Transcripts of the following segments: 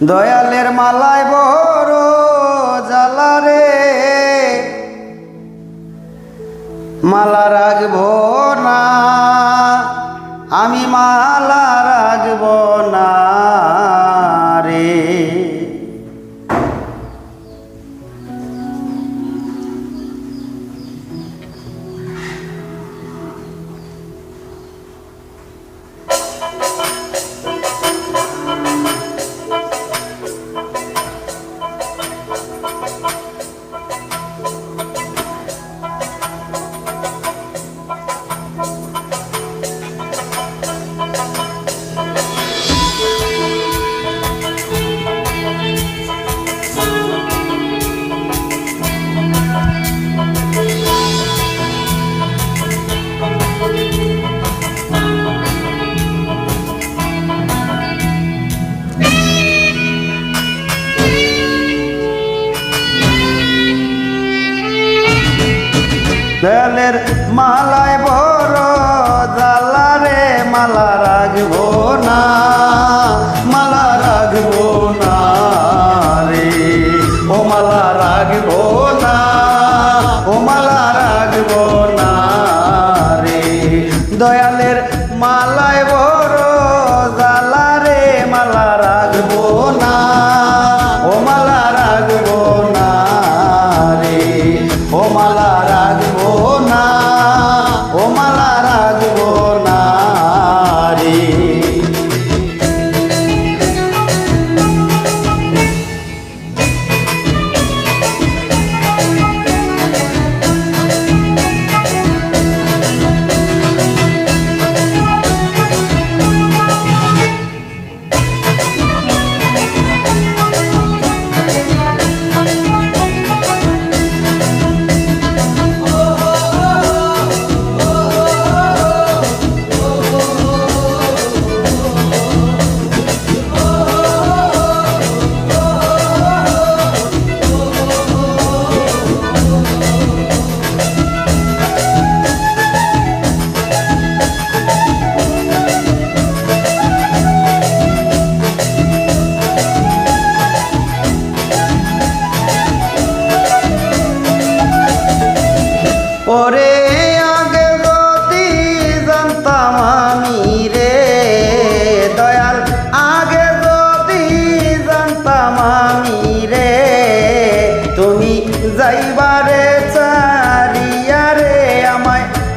দয়ালের মালায় বড় জালারে মালা রাখব না দয়ালের মালায় বড় জালা রে, মালা রাখব না, মালা রাখব না রে। ও মালা রাখব না, ও মালা রাখব না রে। দয়ালের মালায় বড়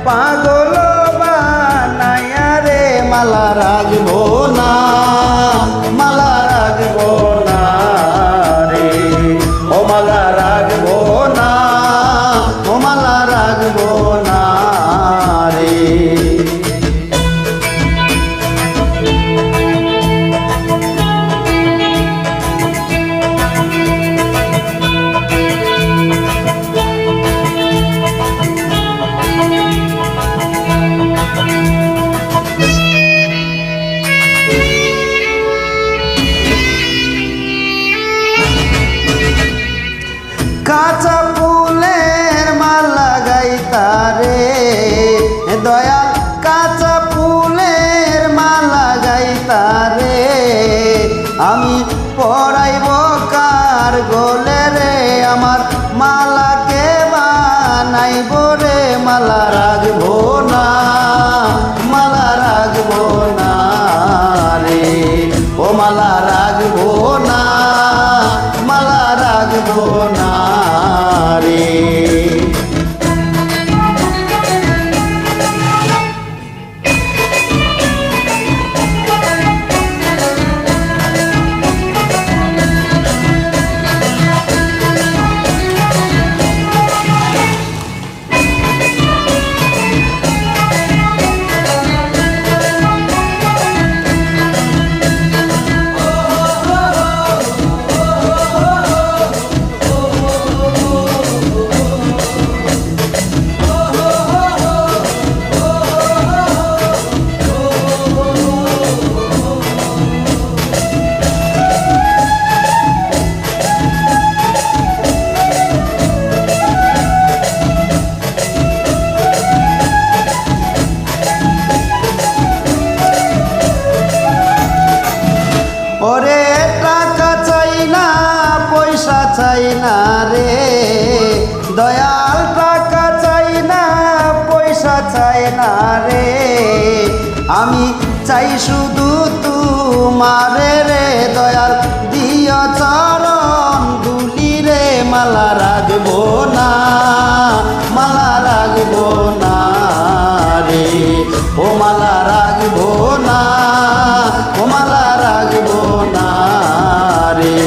পাগল পড়াইব কার গলে রে আমার? মালাকে বানাইব রে মালা রে। দয়াল টাকা চাই না, পয়সা চাই না রে। আমি চাই শুধু তুমারে রে। দয়াল দিয় চরণ দুলি রে, মালা রাখব না, মালা রাখব না রে। ও মালা রাখব না, ও মালা রাখব না রে।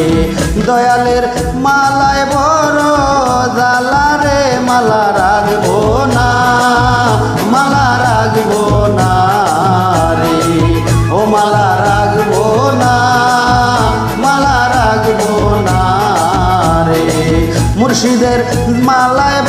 দয়ালের রাখব না রে। ও মালা রাখব না মালা রাখব না রে। মুর্শিদের মালায়